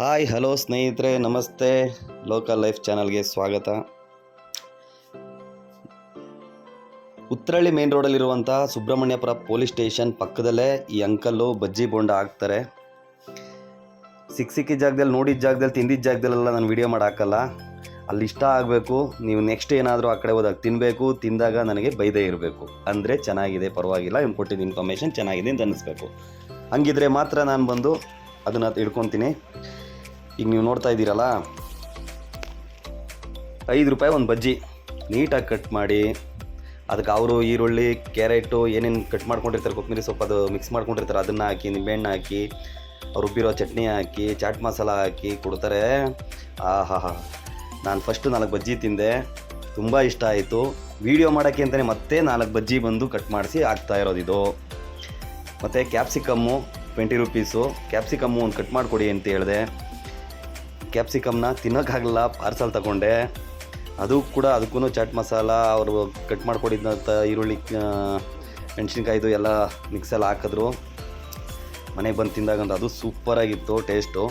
Hi, hello ಸ್ನೇಹಿತರೆ, ನಮಸ್ತೆ. Local life ಚಾನಲ್ಗೆ ಸ್ವಾಗತ. ಉತ್ತರಳ್ಳಿ ಮೇನ್ ರೋಡಲ್ಲಿರುವಂಥ ಸುಬ್ರಹ್ಮಣ್ಯಪುರ ಪೊಲೀಸ್ ಸ್ಟೇಷನ್ ಪಕ್ಕದಲ್ಲೇ ಈ ಅಂಕಲ್ಲು ಬಜ್ಜಿ ಬೋಂಡ ಹಾಕ್ತಾರೆ. ಸಿಕ್ಕ ಸಿಕ್ಕಿದ ಜಾಗದಲ್ಲಿ, ನೋಡಿದ ಜಾಗದಲ್ಲಿ, ತಿಂದಿದ್ದ ಜಾಗದಲ್ಲೆಲ್ಲ ನಾನು ವಿಡಿಯೋ ಹಾಕಲ್ಲ ಅಲ್ಲಿ ಇಷ್ಟ ಆಗಬೇಕು, ನೀವು ನೆಕ್ಸ್ಟ್ ಏನಾದರೂ ಆ ಕಡೆ ಹೋದಾಗ ತಿನ್ನಬೇಕು ತಿಂದಾಗ ನನಗೆ ಬೈದೇ ಇರಬೇಕು. ಅಂದರೆ ಚೆನ್ನಾಗಿದೆ, ಪರವಾಗಿಲ್ಲ ಇವ್ನು ಕೊಟ್ಟಿದ್ದ ಇನ್ಫಾರ್ಮೇಷನ್ ಚೆನ್ನಾಗಿದೆ ಅಂತ ಅನ್ನಿಸ್ಬೇಕು. ಹಂಗಿದ್ರೆ ಮಾತ್ರ ನಾನು ಬಂದು ಅದನ್ನು ಹಿಡ್ಕೊತೀನಿ. ಈಗ ನೀವು ನೋಡ್ತಾ ಇದ್ದೀರಲ್ಲ? ಐದು ರೂಪಾಯಿ ಒಂದು ಬಜ್ಜಿ. ನೀಟಾಗಿ ಕಟ್ ಮಾಡಿ. ಅದಕ್ಕೆ ಅವರು ಈರುಳ್ಳಿ, ಕ್ಯಾರೆಟು, ಏನೇನು ಕಟ್ ಮಾಡ್ಕೊಂಡಿರ್ತಾರೆ ಕೊತ್ತಂಬರಿ ಸೊಪ್ಪು ಅದು ಮಿಕ್ಸ್ ಮಾಡ್ಕೊಂಡಿರ್ತಾರೆ. ಅದನ್ನು ಹಾಕಿ, ನಿಂಬೆಹಣ್ಣು ಹಾಕಿ ರುಬ್ಬಿರೋ ಚಟ್ನಿ ಹಾಕಿ, ಚಾಟ್ ಮಸಾಲ ಹಾಕಿ ಕೊಡ್ತಾರೆ. ಹಾ ನಾನು ಫಸ್ಟು ನಾಲ್ಕು ಬಜ್ಜಿ ತಿಂದೆ. ತುಂಬ ಇಷ್ಟ ಆಯಿತು. ವೀಡಿಯೋ ಮಾಡೋಕ್ಕೆ ಅಂತಲೇ ಮತ್ತೆ ನಾಲ್ಕು ಬಜ್ಜಿ ಬಂದು ಕಟ್ ಮಾಡಿಸಿ ಹಾಕ್ತಾ ಇರೋದು ಇದು. ಮತ್ತು ಕ್ಯಾಪ್ಸಿಕಮ್ಮು ಟ್ವೆಂಟಿ ರುಪೀಸು ಕ್ಯಾಪ್ಸಿಕಮ್ಮು ಒಂದು ಕಟ್ ಮಾಡಿಕೊಡಿ ಅಂತ ಹೇಳಿದೆ. ಕ್ಯಾಪ್ಸಿಕಮ್ನ ತಿನ್ನೋಕ್ಕಾಗಲ್ಲ ಪಾರ್ಸಲ್ ತಗೊಂಡೆ. ಅದು ಕೂಡ ಅದಕ್ಕೂ ಚಾಟ್ ಮಸಾಲ, ಅವರು ಕಟ್ ಮಾಡಿಕೊಡಿದ್ದಂಥ ಈರುಳ್ಳಿ ಮೆಣಸಿನ್ಕಾಯ್ದು ಎಲ್ಲ ಮಿಕ್ಸಲ್ಲಿ ಹಾಕಿದ್ರು. ಮನೆಗೆ ಬಂದು ತಿಂದಾಗಂತ ಅದು ಸೂಪರಾಗಿತ್ತು ಟೇಸ್ಟು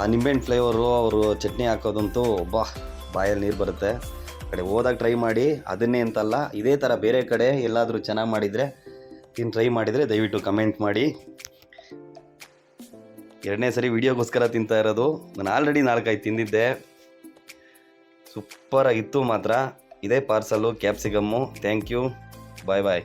ಆ ನಿಂಬೆಹಣ್ಣು ಫ್ಲೇವರು ಅವರು ಚಟ್ನಿ ಹಾಕೋದಂತೂ ಬಾ ಬಾಯಲ್ಲಿ ನೀರು ಬರುತ್ತೆ. ಕಡೆ ಹೋದಾಗ ಟ್ರೈ ಮಾಡಿ, ಅದನ್ನೇ ಅಂತಲ್ಲ, ಇದೇ ಥರ ಬೇರೆ ಕಡೆ ಎಲ್ಲಾದರೂ ಚೆನ್ನಾಗಿ ಮಾಡಿದರೆ ತಿನ್ನು ಟ್ರೈ ಮಾಡಿದರೆ ದಯವಿಟ್ಟು ಕಮೆಂಟ್ ಮಾಡಿ. ಎರಡನೇ ಸರಿ ವಿಡಿಯೋಗೋಸ್ಕರ ತಿಂತಾ ಇರೋದು. ನಾನು ಆಲ್ರೆಡಿ ನಾಲ್ಕೈದು ತಿಂದಿದ್ದೆ. ಸೂಪರಾಗಿತ್ತು ಮಾತ್ರ. ಇದೇ parcel capsicum thank you bye bye